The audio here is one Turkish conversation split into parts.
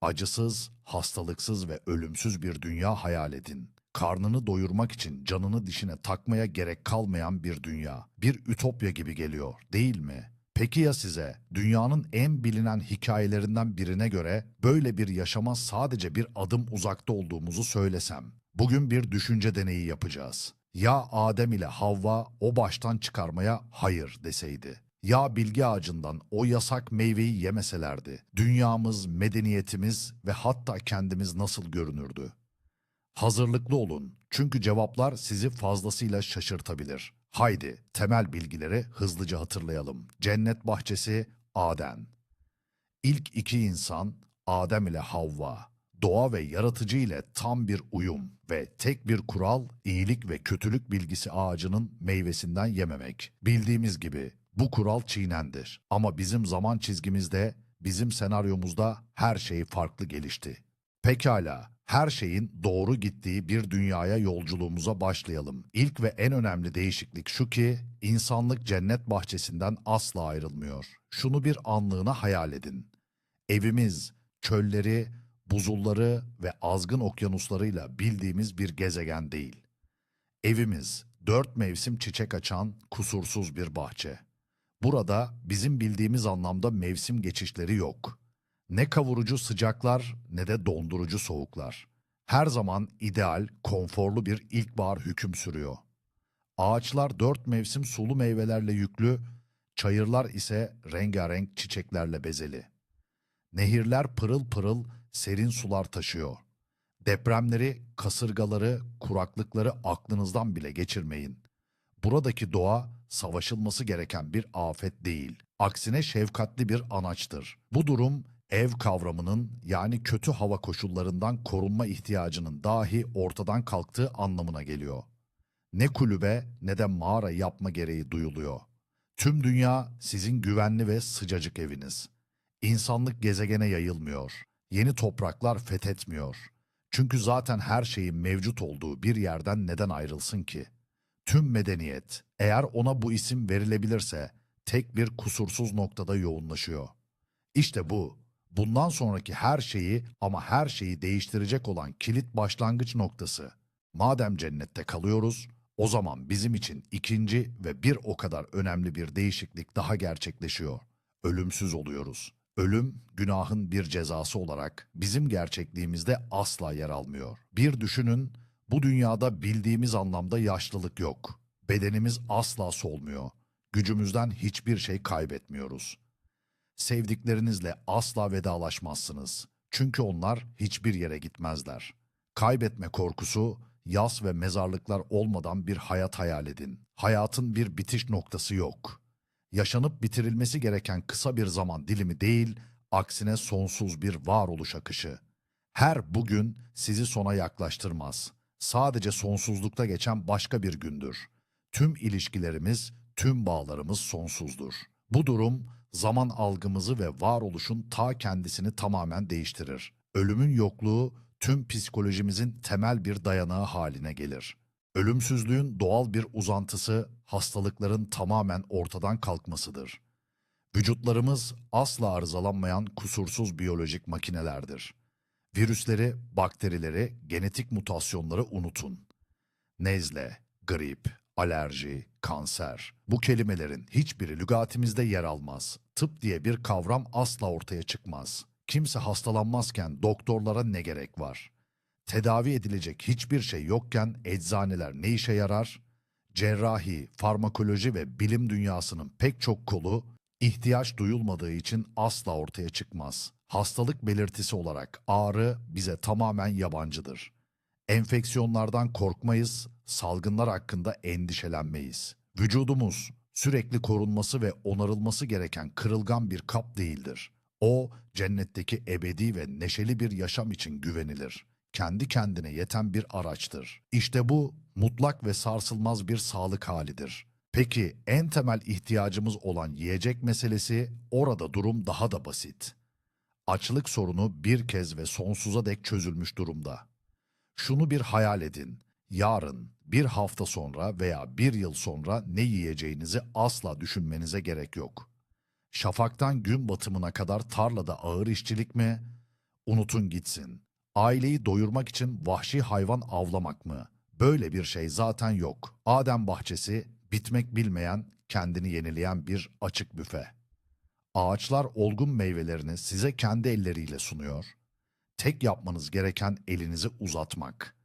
Acısız, hastalıksız ve ölümsüz bir dünya hayal edin. Karnını doyurmak için canını dişine takmaya gerek kalmayan bir dünya. Bir ütopya gibi geliyor, değil mi? Peki ya size dünyanın en bilinen hikayelerinden birine göre böyle bir yaşama sadece bir adım uzakta olduğumuzu söylesem? Bugün bir düşünce deneyi yapacağız. Ya Adem ile Havva o baştan çıkarmaya hayır deseydi? Ya bilgi ağacından o yasak meyveyi yemeselerdi? Dünyamız, medeniyetimiz ve hatta kendimiz nasıl görünürdü? Hazırlıklı olun çünkü cevaplar sizi fazlasıyla şaşırtabilir. Haydi temel bilgileri hızlıca hatırlayalım. Cennet bahçesi Adem. İlk iki insan Adem ile Havva. Doğa ve yaratıcı ile tam bir uyum ve tek bir kural iyilik ve kötülük bilgisi ağacının meyvesinden yememek. Bildiğimiz gibi bu kural çiğnendir. Ama bizim zaman çizgimizde, bizim senaryomuzda her şey farklı gelişti. Pekala, her şeyin doğru gittiği bir dünyaya yolculuğumuza başlayalım. İlk ve en önemli değişiklik şu ki, insanlık cennet bahçesinden asla ayrılmıyor. Şunu bir anlığına hayal edin. Evimiz, çölleri, buzulları ve azgın okyanuslarıyla bildiğimiz bir gezegen değil. Evimiz, dört mevsim çiçek açan kusursuz bir bahçe. Burada bizim bildiğimiz anlamda mevsim geçişleri yok. Ne kavurucu sıcaklar ne de dondurucu soğuklar. Her zaman ideal, konforlu bir ilkbahar hüküm sürüyor. Ağaçlar dört mevsim sulu meyvelerle yüklü, çayırlar ise rengarenk çiçeklerle bezeli. Nehirler pırıl pırıl serin sular taşıyor. Depremleri, kasırgaları, kuraklıkları aklınızdan bile geçirmeyin. Buradaki doğa savaşılması gereken bir afet değil. Aksine şefkatli bir anaçtır. Bu durum ev kavramının yani kötü hava koşullarından korunma ihtiyacının dahi ortadan kalktığı anlamına geliyor. Ne kulübe ne de mağara yapma gereği duyuluyor. Tüm dünya sizin güvenli ve sıcacık eviniz. İnsanlık gezegene yayılmıyor. Yeni topraklar fethetmiyor. Çünkü zaten her şeyin mevcut olduğu bir yerden neden ayrılsın ki? Tüm medeniyet eğer ona bu isim verilebilirse tek bir kusursuz noktada yoğunlaşıyor. İşte bu. Bundan sonraki her şeyi ama her şeyi değiştirecek olan kilit başlangıç noktası. Madem cennette kalıyoruz, o zaman bizim için ikinci ve bir o kadar önemli bir değişiklik daha gerçekleşiyor. Ölümsüz oluyoruz. Ölüm, günahın bir cezası olarak bizim gerçekliğimizde asla yer almıyor. Bir düşünün, bu dünyada bildiğimiz anlamda yaşlılık yok. Bedenimiz asla solmuyor. Gücümüzden hiçbir şey kaybetmiyoruz. Sevdiklerinizle asla vedalaşmazsınız. Çünkü onlar hiçbir yere gitmezler. Kaybetme korkusu, yas ve mezarlıklar olmadan bir hayat hayal edin. Hayatın bir bitiş noktası yok. Yaşanıp bitirilmesi gereken kısa bir zaman dilimi değil, aksine sonsuz bir varoluş akışı. Her bugün sizi sona yaklaştırmaz. Sadece sonsuzlukta geçen başka bir gündür. Tüm ilişkilerimiz, tüm bağlarımız sonsuzdur. Bu durum zaman algımızı ve varoluşun ta kendisini tamamen değiştirir. Ölümün yokluğu tüm psikolojimizin temel bir dayanağı haline gelir. Ölümsüzlüğün doğal bir uzantısı hastalıkların tamamen ortadan kalkmasıdır. Vücutlarımız asla arızalanmayan kusursuz biyolojik makinelerdir. Virüsleri, bakterileri, genetik mutasyonları unutun. Nezle, grip, alerji, kanser. Bu kelimelerin hiçbiri lügatimizde yer almaz. Tıp diye bir kavram asla ortaya çıkmaz. Kimse hastalanmazken doktorlara ne gerek var? Tedavi edilecek hiçbir şey yokken eczaneler ne işe yarar? Cerrahi, farmakoloji ve bilim dünyasının pek çok kolu ihtiyaç duyulmadığı için asla ortaya çıkmaz. Hastalık belirtisi olarak ağrı bize tamamen yabancıdır. Enfeksiyonlardan korkmayız, salgınlar hakkında endişelenmeyiz. Vücudumuz sürekli korunması ve onarılması gereken kırılgan bir kap değildir. O cennetteki ebedi ve neşeli bir yaşam için güvenilir. Kendi kendine yeten bir araçtır. İşte bu mutlak ve sarsılmaz bir sağlık halidir. Peki en temel ihtiyacımız olan yiyecek meselesi orada durum daha da basit. Açlık sorunu bir kez ve sonsuza dek çözülmüş durumda. Şunu bir hayal edin. Yarın, bir hafta sonra veya bir yıl sonra ne yiyeceğinizi asla düşünmenize gerek yok. Şafaktan gün batımına kadar tarlada ağır işçilik mi? Unutun gitsin. Aileyi doyurmak için vahşi hayvan avlamak mı? Böyle bir şey zaten yok. Adem bahçesi, bitmek bilmeyen, kendini yenileyen bir açık büfe. Ağaçlar olgun meyvelerini size kendi elleriyle sunuyor. Tek yapmanız gereken elinizi uzatmak.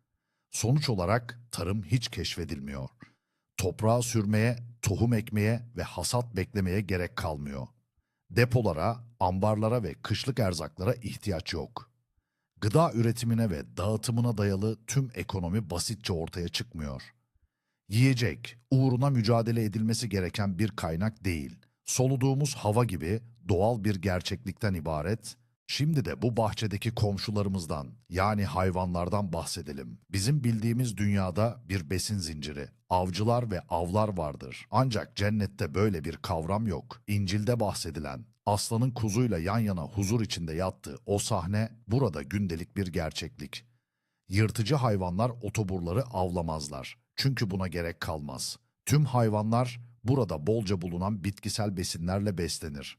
Sonuç olarak tarım hiç keşfedilmiyor. Toprağa sürmeye, tohum ekmeye ve hasat beklemeye gerek kalmıyor. Depolara, ambarlara ve kışlık erzaklara ihtiyaç yok. Gıda üretimine ve dağıtımına dayalı tüm ekonomi basitçe ortaya çıkmıyor. Yiyecek, uğruna mücadele edilmesi gereken bir kaynak değil. Soluduğumuz hava gibi doğal bir gerçeklikten ibaret. Şimdi de bu bahçedeki komşularımızdan yani hayvanlardan bahsedelim. Bizim bildiğimiz dünyada bir besin zinciri, avcılar ve avlar vardır. Ancak cennette böyle bir kavram yok. İncil'de bahsedilen aslanın kuzuyla yan yana huzur içinde yattığı o sahne burada gündelik bir gerçeklik. Yırtıcı hayvanlar otoburları avlamazlar. Çünkü buna gerek kalmaz. Tüm hayvanlar burada bolca bulunan bitkisel besinlerle beslenir.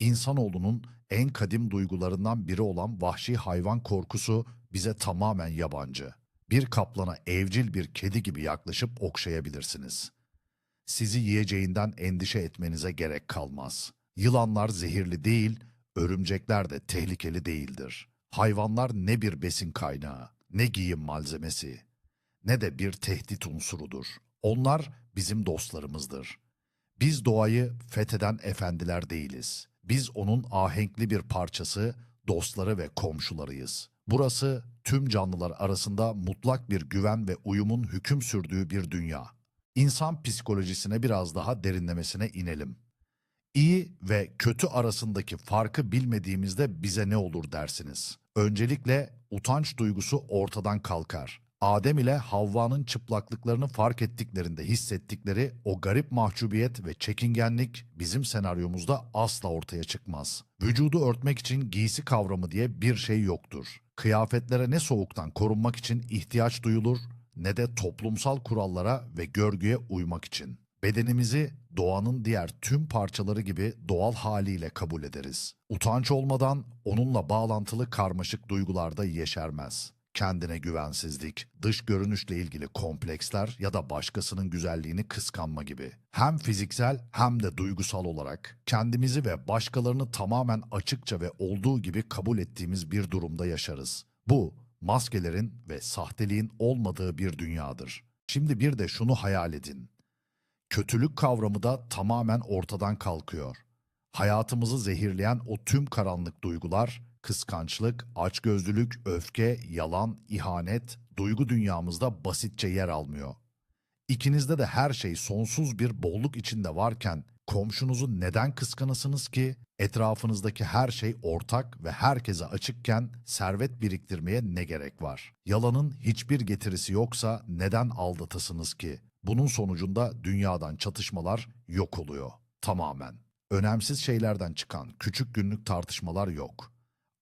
İnsanoğlunun en kadim duygularından biri olan vahşi hayvan korkusu bize tamamen yabancı. Bir kaplana evcil bir kedi gibi yaklaşıp okşayabilirsiniz. Sizi yiyeceğinden endişe etmenize gerek kalmaz. Yılanlar zehirli değil, örümcekler de tehlikeli değildir. Hayvanlar ne bir besin kaynağı, ne giyim malzemesi, ne de bir tehdit unsurudur. Onlar bizim dostlarımızdır. Biz doğayı fetheden efendiler değiliz. Biz onun ahenkli bir parçası, dostları ve komşularıyız. Burası tüm canlılar arasında mutlak bir güven ve uyumun hüküm sürdüğü bir dünya. İnsan psikolojisine biraz daha derinlemesine inelim. İyi ve kötü arasındaki farkı bilmediğimizde bize ne olur dersiniz? Öncelikle utanç duygusu ortadan kalkar. Adem ile Havva'nın çıplaklıklarını fark ettiklerinde hissettikleri o garip mahcubiyet ve çekingenlik bizim senaryomuzda asla ortaya çıkmaz. Vücudu örtmek için giysi kavramı diye bir şey yoktur. Kıyafetlere ne soğuktan korunmak için ihtiyaç duyulur ne de toplumsal kurallara ve görgüye uymak için. Bedenimizi doğanın diğer tüm parçaları gibi doğal haliyle kabul ederiz. Utanç olmadan onunla bağlantılı karmaşık duygularda yeşermez. Kendine güvensizlik, dış görünüşle ilgili kompleksler ya da başkasının güzelliğini kıskanma gibi. Hem fiziksel hem de duygusal olarak kendimizi ve başkalarını tamamen açıkça ve olduğu gibi kabul ettiğimiz bir durumda yaşarız. Bu maskelerin ve sahteliğin olmadığı bir dünyadır. Şimdi bir de şunu hayal edin. Kötülük kavramı da tamamen ortadan kalkıyor. Hayatımızı zehirleyen o tüm karanlık duygular, kıskançlık, açgözlülük, öfke, yalan, ihanet, duygu dünyamızda basitçe yer almıyor. İkinizde de her şey sonsuz bir bolluk içinde varken komşunuzu neden kıskanasınız ki? Etrafınızdaki her şey ortak ve herkese açıkken servet biriktirmeye ne gerek var? Yalanın hiçbir getirisi yoksa neden aldatasınız ki? Bunun sonucunda dünyadan çatışmalar yok oluyor. Tamamen. Önemsiz şeylerden çıkan küçük günlük tartışmalar yok.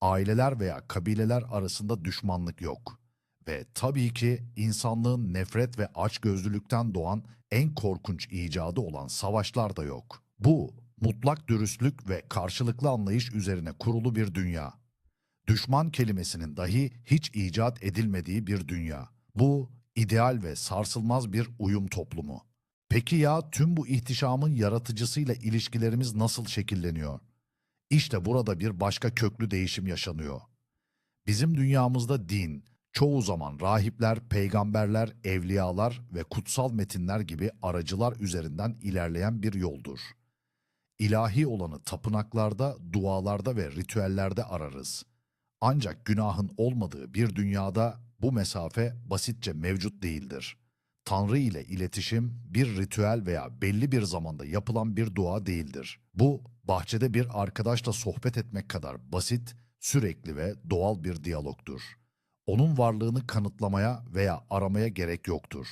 Aileler veya kabileler arasında düşmanlık yok. Ve tabii ki insanlığın nefret ve açgözlülükten doğan en korkunç icadı olan savaşlar da yok. Bu mutlak dürüstlük ve karşılıklı anlayış üzerine kurulu bir dünya. Düşman kelimesinin dahi hiç icat edilmediği bir dünya. Bu ideal ve sarsılmaz bir uyum toplumu. Peki ya tüm bu ihtişamın yaratıcısıyla ilişkilerimiz nasıl şekilleniyor? İşte burada bir başka köklü değişim yaşanıyor. Bizim dünyamızda din, çoğu zaman rahipler, peygamberler, evliyalar ve kutsal metinler gibi aracılar üzerinden ilerleyen bir yoldur. İlahi olanı tapınaklarda, dualarda ve ritüellerde ararız. Ancak günahın olmadığı bir dünyada bu mesafe basitçe mevcut değildir. Tanrı ile iletişim bir ritüel veya belli bir zamanda yapılan bir dua değildir. Bu bahçede bir arkadaşla sohbet etmek kadar basit, sürekli ve doğal bir diyalogtur. Onun varlığını kanıtlamaya veya aramaya gerek yoktur.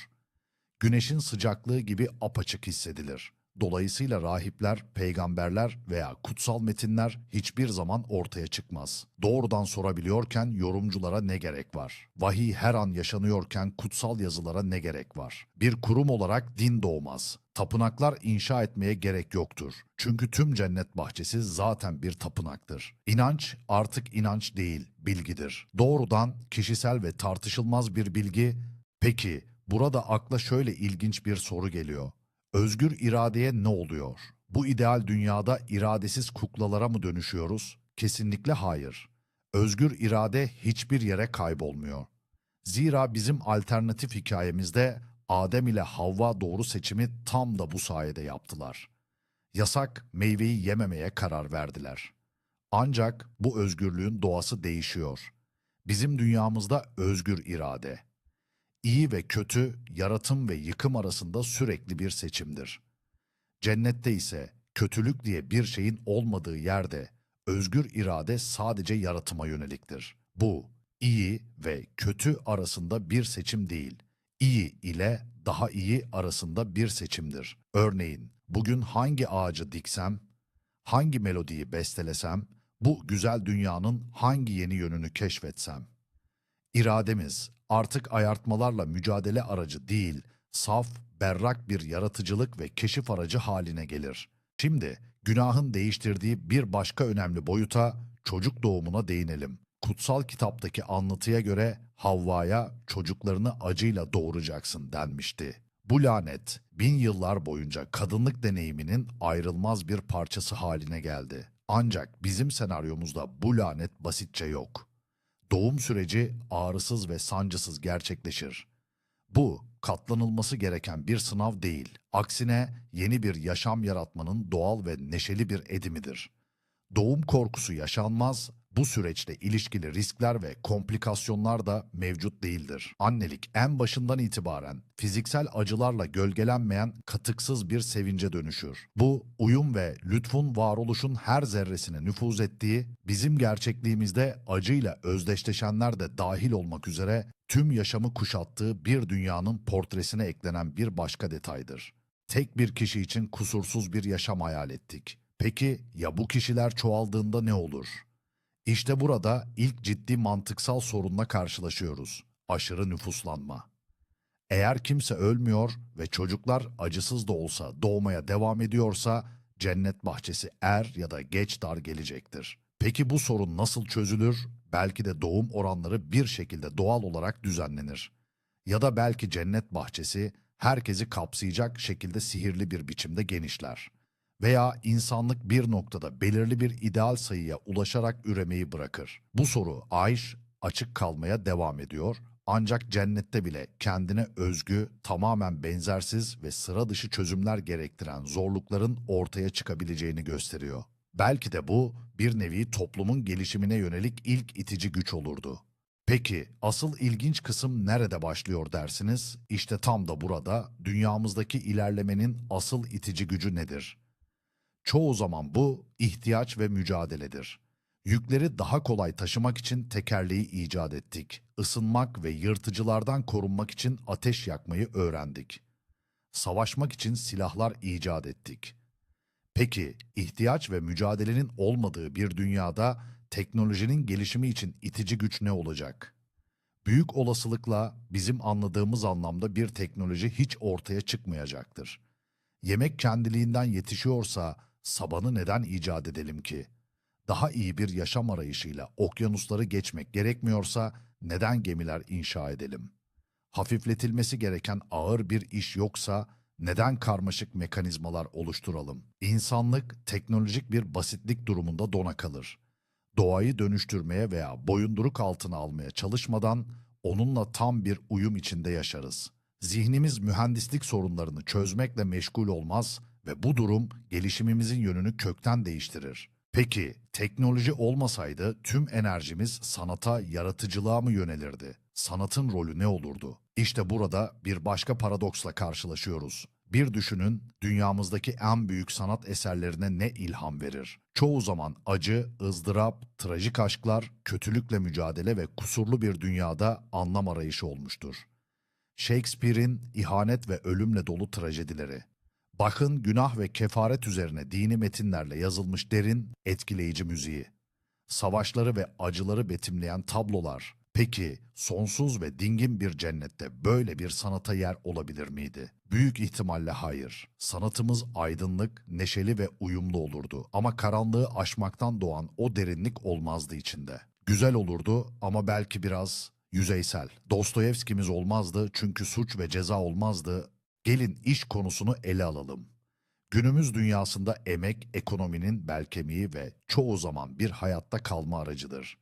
Güneşin sıcaklığı gibi apaçık hissedilir. Dolayısıyla rahipler, peygamberler veya kutsal metinler hiçbir zaman ortaya çıkmaz. Doğrudan sorabiliyorken yorumculara ne gerek var? Vahiy her an yaşanıyorken kutsal yazılara ne gerek var? Bir kurum olarak din doğmaz. Tapınaklar inşa etmeye gerek yoktur. Çünkü tüm cennet bahçesi zaten bir tapınaktır. İnanç artık inanç değil, bilgidir. Doğrudan kişisel ve tartışılmaz bir bilgi. Peki burada akla şöyle ilginç bir soru geliyor. Özgür iradeye ne oluyor? Bu ideal dünyada iradesiz kuklalara mı dönüşüyoruz? Kesinlikle hayır. Özgür irade hiçbir yere kaybolmuyor. Zira bizim alternatif hikayemizde Adem ile Havva doğru seçimi tam da bu sayede yaptılar. Yasak meyveyi yememeye karar verdiler. Ancak bu özgürlüğün doğası değişiyor. Bizim dünyamızda özgür irade. İyi ve kötü, yaratım ve yıkım arasında sürekli bir seçimdir. Cennette ise kötülük diye bir şeyin olmadığı yerde özgür irade sadece yaratıma yöneliktir. Bu iyi ve kötü arasında bir seçim değil, iyi ile daha iyi arasında bir seçimdir. Örneğin bugün hangi ağacı diksem, hangi melodiyi bestelesem, bu güzel dünyanın hangi yeni yönünü keşfetsem. İrademiz artık ayartmalarla mücadele aracı değil, saf, berrak bir yaratıcılık ve keşif aracı haline gelir. Şimdi günahın değiştirdiği bir başka önemli boyuta çocuk doğumuna değinelim. Kutsal kitaptaki anlatıya göre Havva'ya çocuklarını acıyla doğuracaksın denmişti. Bu lanet bin yıllar boyunca kadınlık deneyiminin ayrılmaz bir parçası haline geldi. Ancak bizim senaryomuzda bu lanet basitçe yok. Doğum süreci ağrısız ve sancısız gerçekleşir. Bu katlanılması gereken bir sınav değil. Aksine yeni bir yaşam yaratmanın doğal ve neşeli bir edimidir. Doğum korkusu yaşanmaz, bu süreçte ilişkili riskler ve komplikasyonlar da mevcut değildir. Annelik en başından itibaren fiziksel acılarla gölgelenmeyen katıksız bir sevince dönüşür. Bu uyum ve lütfun varoluşun her zerresine nüfuz ettiği, bizim gerçekliğimizde acıyla özdeşleşenler de dahil olmak üzere tüm yaşamı kuşattığı bir dünyanın portresine eklenen bir başka detaydır. Tek bir kişi için kusursuz bir yaşam hayal ettik. Peki ya bu kişiler çoğaldığında ne olur? İşte burada ilk ciddi mantıksal sorunla karşılaşıyoruz. Aşırı nüfuslanma. Eğer kimse ölmüyor ve çocuklar acısız da olsa doğmaya devam ediyorsa cennet bahçesi er ya da geç dar gelecektir. Peki bu sorun nasıl çözülür? Belki de doğum oranları bir şekilde doğal olarak düzenlenir. Ya da belki cennet bahçesi herkesi kapsayacak şekilde sihirli bir biçimde genişler veya insanlık bir noktada belirli bir ideal sayıya ulaşarak üremeyi bırakır. Bu soru Ayş açık kalmaya devam ediyor ancak cennette bile kendine özgü, tamamen benzersiz ve sıra dışı çözümler gerektiren zorlukların ortaya çıkabileceğini gösteriyor. Belki de bu bir nevi toplumun gelişimine yönelik ilk itici güç olurdu. Peki asıl ilginç kısım nerede başlıyor dersiniz? İşte tam da burada dünyamızdaki ilerlemenin asıl itici gücü nedir? Çoğu zaman bu ihtiyaç ve mücadeledir. Yükleri daha kolay taşımak için tekerleği icat ettik. Isınmak ve yırtıcılardan korunmak için ateş yakmayı öğrendik. Savaşmak için silahlar icat ettik. Peki ihtiyaç ve mücadelenin olmadığı bir dünyada teknolojinin gelişimi için itici güç ne olacak? Büyük olasılıkla bizim anladığımız anlamda bir teknoloji hiç ortaya çıkmayacaktır. Yemek kendiliğinden yetişiyorsa sabanı neden icat edelim ki? Daha iyi bir yaşam arayışıyla okyanusları geçmek gerekmiyorsa neden gemiler inşa edelim? Hafifletilmesi gereken ağır bir iş yoksa neden karmaşık mekanizmalar oluşturalım? İnsanlık teknolojik bir basitlik durumunda dona kalır. Doğayı dönüştürmeye veya boyunduruk altına almaya çalışmadan onunla tam bir uyum içinde yaşarız. Zihnimiz mühendislik sorunlarını çözmekle meşgul olmaz ve bu durum gelişimimizin yönünü kökten değiştirir. Peki teknoloji olmasaydı tüm enerjimiz sanata, yaratıcılığa mı yönelirdi? Sanatın rolü ne olurdu? İşte burada bir başka paradoksla karşılaşıyoruz. Bir düşünün dünyamızdaki en büyük sanat eserlerine ne ilham verir? Çoğu zaman acı, ızdırap, trajik aşklar, kötülükle mücadele ve kusurlu bir dünyada anlam arayışı olmuştur. Shakespeare'in ihanet ve ölümle dolu trajedileri, Bakın günah ve kefaret üzerine dini metinlerle yazılmış derin, etkileyici müziği. Savaşları ve acıları betimleyen tablolar. Peki sonsuz ve dingin bir cennette böyle bir sanata yer olabilir miydi? Büyük ihtimalle hayır. Sanatımız aydınlık, neşeli ve uyumlu olurdu ama karanlığı aşmaktan doğan o derinlik olmazdı içinde. Güzel olurdu ama belki biraz yüzeysel. Dostoyevskimiz olmazdı çünkü suç ve ceza olmazdı. Gelin iş konusunu ele alalım. Günümüz dünyasında emek ekonominin bel kemiği ve çoğu zaman bir hayatta kalma aracıdır.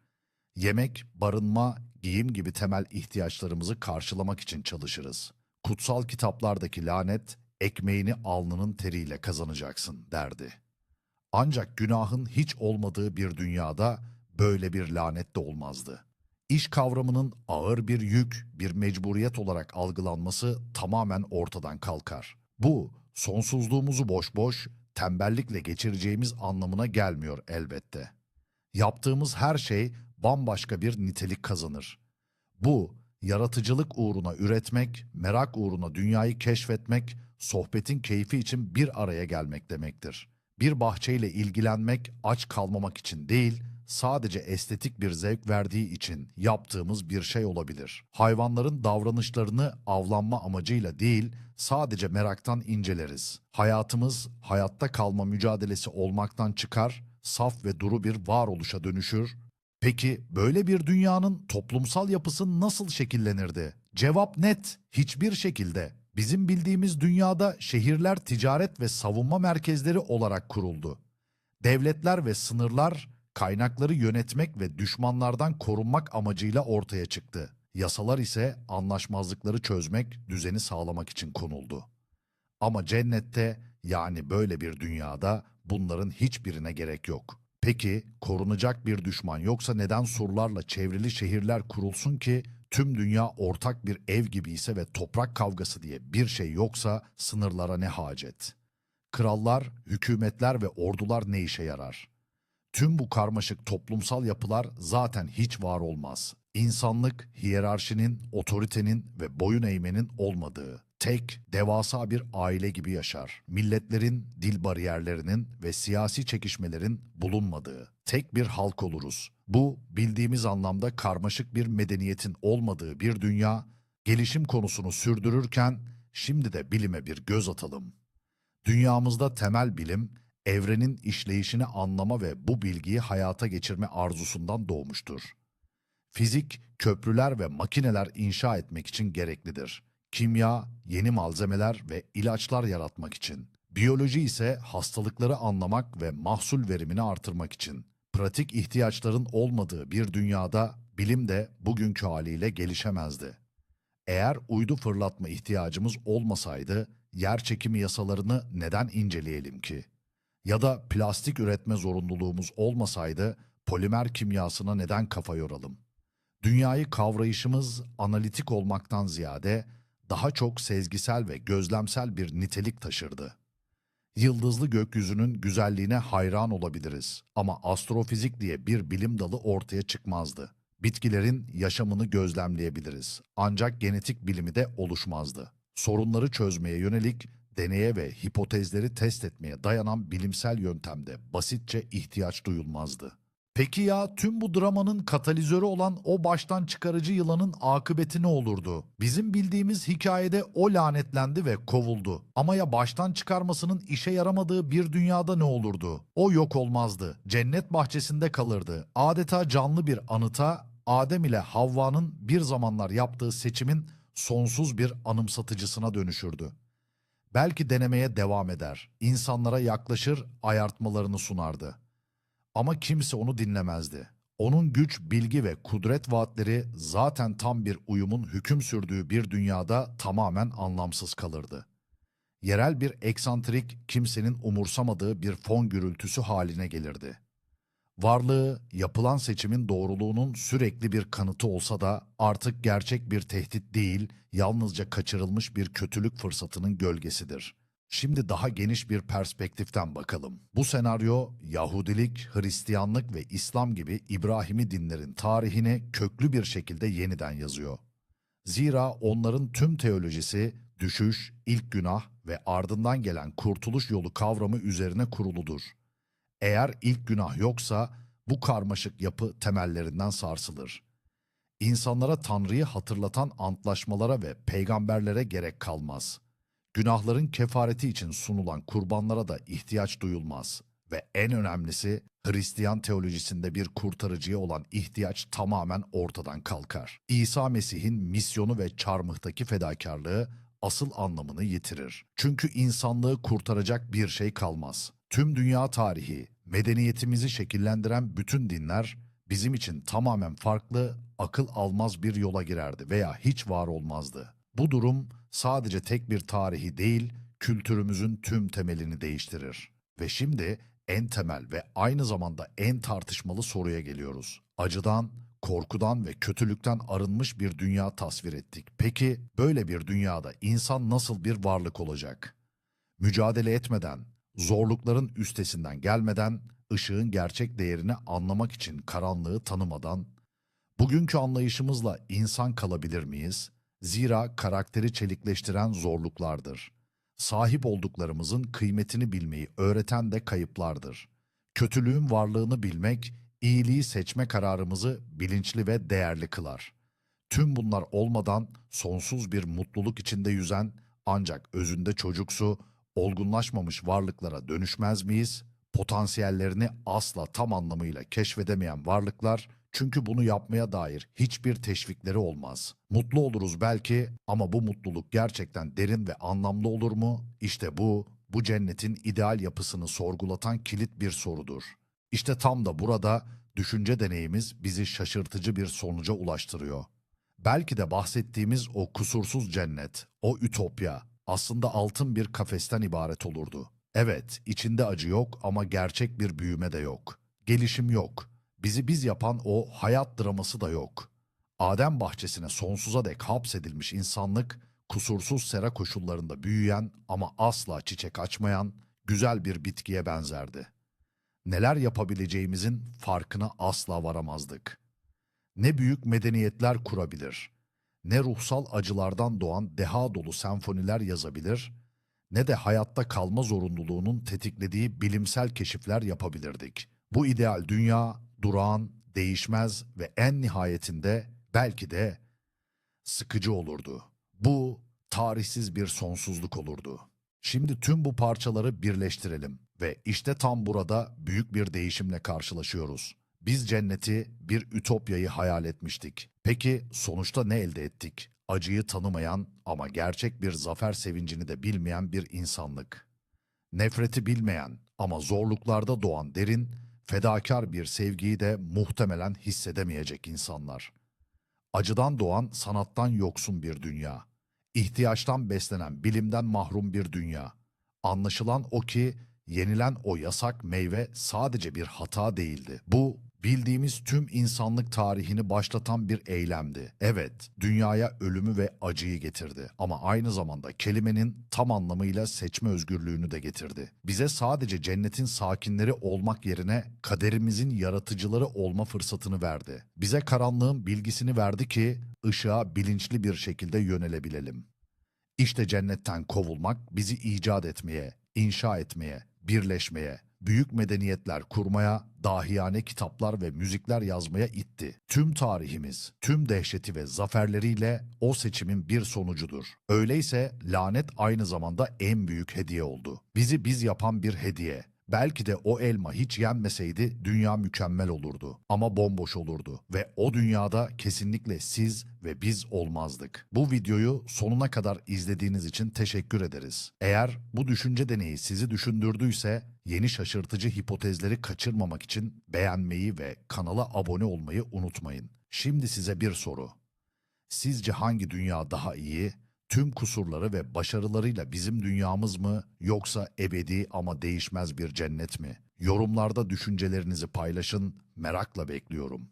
Yemek, barınma, giyim gibi temel ihtiyaçlarımızı karşılamak için çalışırız. Kutsal kitaplardaki lanet, ekmeğini alnının teriyle kazanacaksın derdi. Ancak günahın hiç olmadığı bir dünyada böyle bir lanet de olmazdı. İş kavramının ağır bir yük, bir mecburiyet olarak algılanması tamamen ortadan kalkar. Bu, sonsuzluğumuzu boş boş, tembellikle geçireceğimiz anlamına gelmiyor elbette. Yaptığımız her şey bambaşka bir nitelik kazanır. Bu, yaratıcılık uğruna üretmek, merak uğruna dünyayı keşfetmek, sohbetin keyfi için bir araya gelmek demektir. Bir bahçeyle ilgilenmek aç kalmamak için değil, sadece estetik bir zevk verdiği için yaptığımız bir şey olabilir. Hayvanların davranışlarını avlanma amacıyla değil, sadece meraktan inceleriz. Hayatımız hayatta kalma mücadelesi olmaktan çıkar, saf ve duru bir varoluşa dönüşür. Peki böyle bir dünyanın toplumsal yapısı nasıl şekillenirdi? Cevap net, hiçbir şekilde. Bizim bildiğimiz dünyada şehirler ticaret ve savunma merkezleri olarak kuruldu. Devletler ve sınırlar kaynakları yönetmek ve düşmanlardan korunmak amacıyla ortaya çıktı. Yasalar ise anlaşmazlıkları çözmek, düzeni sağlamak için konuldu. Ama cennette yani böyle bir dünyada bunların hiçbirine gerek yok. Peki korunacak bir düşman yoksa neden surlarla çevrili şehirler kurulsun ki tüm dünya ortak bir ev gibi ise ve toprak kavgası diye bir şey yoksa sınırlara ne hacet? Krallar, hükümetler ve ordular ne işe yarar? Tüm bu karmaşık toplumsal yapılar zaten hiç var olmaz. İnsanlık, hiyerarşinin, otoritenin ve boyun eğmenin olmadığı, tek, devasa bir aile gibi yaşar. Milletlerin, dil bariyerlerinin ve siyasi çekişmelerin bulunmadığı, tek bir halk oluruz. Bu, bildiğimiz anlamda karmaşık bir medeniyetin olmadığı bir dünya, gelişim konusunu sürdürürken, şimdi de bilime bir göz atalım. Dünyamızda temel bilim, evrenin işleyişini anlama ve bu bilgiyi hayata geçirme arzusundan doğmuştur. Fizik, köprüler ve makineler inşa etmek için gereklidir. Kimya, yeni malzemeler ve ilaçlar yaratmak için. Biyoloji ise hastalıkları anlamak ve mahsul verimini artırmak için. Pratik ihtiyaçların olmadığı bir dünyada bilim de bugünkü haliyle gelişemezdi. Eğer uydu fırlatma ihtiyacımız olmasaydı, yer çekimi yasalarını neden inceleyelim ki? Ya da plastik üretme zorunluluğumuz olmasaydı, polimer kimyasına neden kafa yoralım? Dünyayı kavrayışımız analitik olmaktan ziyade daha çok sezgisel ve gözlemsel bir nitelik taşırdı. Yıldızlı gökyüzünün güzelliğine hayran olabiliriz ama astrofizik diye bir bilim dalı ortaya çıkmazdı. Bitkilerin yaşamını gözlemleyebiliriz ancak genetik bilimi de oluşmazdı. Sorunları çözmeye yönelik deneye ve hipotezleri test etmeye dayanan bilimsel yöntemde basitçe ihtiyaç duyulmazdı. Peki ya tüm bu dramanın katalizörü olan o baştan çıkarıcı yılanın akıbeti ne olurdu? Bizim bildiğimiz hikayede o lanetlendi ve kovuldu. Ama ya baştan çıkarmasının işe yaramadığı bir dünyada ne olurdu? O yok olmazdı. Cennet bahçesinde kalırdı. Adeta canlı bir anıta Adem ile Havva'nın bir zamanlar yaptığı seçimin sonsuz bir anımsatıcısına dönüşürdü. Belki denemeye devam eder. İnsanlara yaklaşır, ayartmalarını sunardı. Ama kimse onu dinlemezdi. Onun güç, bilgi ve kudret vaatleri zaten tam bir uyumun hüküm sürdüğü bir dünyada tamamen anlamsız kalırdı. Yerel bir eksantrik, kimsenin umursamadığı bir fon gürültüsü haline gelirdi. Varlığı, yapılan seçimin doğruluğunun sürekli bir kanıtı olsa da artık gerçek bir tehdit değil, yalnızca kaçırılmış bir kötülük fırsatının gölgesidir. Şimdi daha geniş bir perspektiften bakalım. Bu senaryo Yahudilik, Hristiyanlık ve İslam gibi İbrahimi dinlerin tarihini köklü bir şekilde yeniden yazıyor. Zira onların tüm teolojisi düşüş, ilk günah ve ardından gelen kurtuluş yolu kavramı üzerine kuruludur. Eğer ilk günah yoksa bu karmaşık yapı temellerinden sarsılır. İnsanlara Tanrı'yı hatırlatan antlaşmalara ve peygamberlere gerek kalmaz. Günahların kefareti için sunulan kurbanlara da ihtiyaç duyulmaz ve en önemlisi Hristiyan teolojisinde bir kurtarıcıya olan ihtiyaç tamamen ortadan kalkar. İsa Mesih'in misyonu ve çarmıhtaki fedakarlığı asıl anlamını yitirir. Çünkü insanlığı kurtaracak bir şey kalmaz. Tüm dünya tarihi, medeniyetimizi şekillendiren bütün dinler bizim için tamamen farklı, akıl almaz bir yola girerdi veya hiç var olmazdı. Bu durum sadece tek bir tarihi değil, kültürümüzün tüm temelini değiştirir. Ve şimdi en temel ve aynı zamanda en tartışmalı soruya geliyoruz. Acıdan, korkudan ve kötülükten arınmış bir dünya tasvir ettik. Peki böyle bir dünyada insan nasıl bir varlık olacak? Mücadele etmeden, zorlukların üstesinden gelmeden, ışığın gerçek değerini anlamak için karanlığı tanımadan, bugünkü anlayışımızla insan kalabilir miyiz? Zira karakteri çelikleştiren zorluklardır. Sahip olduklarımızın kıymetini bilmeyi öğreten de kayıplardır. Kötülüğün varlığını bilmek, iyiliği seçme kararımızı bilinçli ve değerli kılar. Tüm bunlar olmadan sonsuz bir mutluluk içinde yüzen ancak özünde çocuksu, olgunlaşmamış varlıklara dönüşmez miyiz? Potansiyellerini asla tam anlamıyla keşfedemeyen varlıklar çünkü bunu yapmaya dair hiçbir teşvikleri olmaz. Mutlu oluruz belki ama bu mutluluk gerçekten derin ve anlamlı olur mu? İşte bu, bu cennetin ideal yapısını sorgulatan kilit bir sorudur. İşte tam da burada düşünce deneyimiz bizi şaşırtıcı bir sonuca ulaştırıyor. Belki de bahsettiğimiz o kusursuz cennet, o ütopya aslında altın bir kafesten ibaret olurdu. Evet, içinde acı yok ama gerçek bir büyüme de yok. Gelişim yok. Bizi biz yapan o hayat draması da yok. Adem bahçesine sonsuza dek hapsedilmiş insanlık, kusursuz sera koşullarında büyüyen ama asla çiçek açmayan güzel bir bitkiye benzerdi. Neler yapabileceğimizin farkına asla varamazdık. Ne büyük medeniyetler kurabilir, ne ruhsal acılardan doğan deha dolu senfoniler yazabilir, ne de hayatta kalma zorunluluğunun tetiklediği bilimsel keşifler yapabilirdik. Bu ideal dünya durağan, değişmez ve en nihayetinde belki de sıkıcı olurdu. Bu tarihsiz bir sonsuzluk olurdu. Şimdi tüm bu parçaları birleştirelim ve işte tam burada büyük bir değişimle karşılaşıyoruz. Biz cenneti, bir ütopyayı hayal etmiştik. Peki sonuçta ne elde ettik? Acıyı tanımayan ama gerçek bir zafer sevincini de bilmeyen bir insanlık. Nefreti bilmeyen ama zorluklarda doğan derin, fedakar bir sevgiyi de muhtemelen hissedemeyecek insanlar. Acıdan doğan sanattan yoksun bir dünya. İhtiyaçtan beslenen bilimden mahrum bir dünya. Anlaşılan o ki yenilen o yasak meyve sadece bir hata değildi. Bu bildiğimiz tüm insanlık tarihini başlatan bir eylemdi. Evet, dünyaya ölümü ve acıyı getirdi ama aynı zamanda kelimenin tam anlamıyla seçme özgürlüğünü de getirdi. Bize sadece cennetin sakinleri olmak yerine kaderimizin yaratıcıları olma fırsatını verdi. Bize karanlığın bilgisini verdi ki ışığa bilinçli bir şekilde yönelebilelim. İşte cennetten kovulmak bizi icat etmeye, inşa etmeye, birleşmeye, büyük medeniyetler kurmaya, dahiyane kitaplar ve müzikler yazmaya itti. Tüm tarihimiz, tüm dehşeti ve zaferleriyle o seçimin bir sonucudur. Öyleyse lanet aynı zamanda en büyük hediye oldu. Bizi biz yapan bir hediye. Belki de o elma hiç yenmeseydi dünya mükemmel olurdu ama bomboş olurdu ve o dünyada kesinlikle siz ve biz olmazdık. Bu videoyu sonuna kadar izlediğiniz için teşekkür ederiz. Eğer bu düşünce deneyi sizi düşündürdüyse yeni şaşırtıcı hipotezleri kaçırmamak için beğenmeyi ve kanala abone olmayı unutmayın. Şimdi size bir soru. Sizce hangi dünya daha iyi? Tüm kusurları ve başarılarıyla bizim dünyamız mı yoksa ebedi ama değişmez bir cennet mi? Yorumlarda düşüncelerinizi paylaşın, merakla bekliyorum.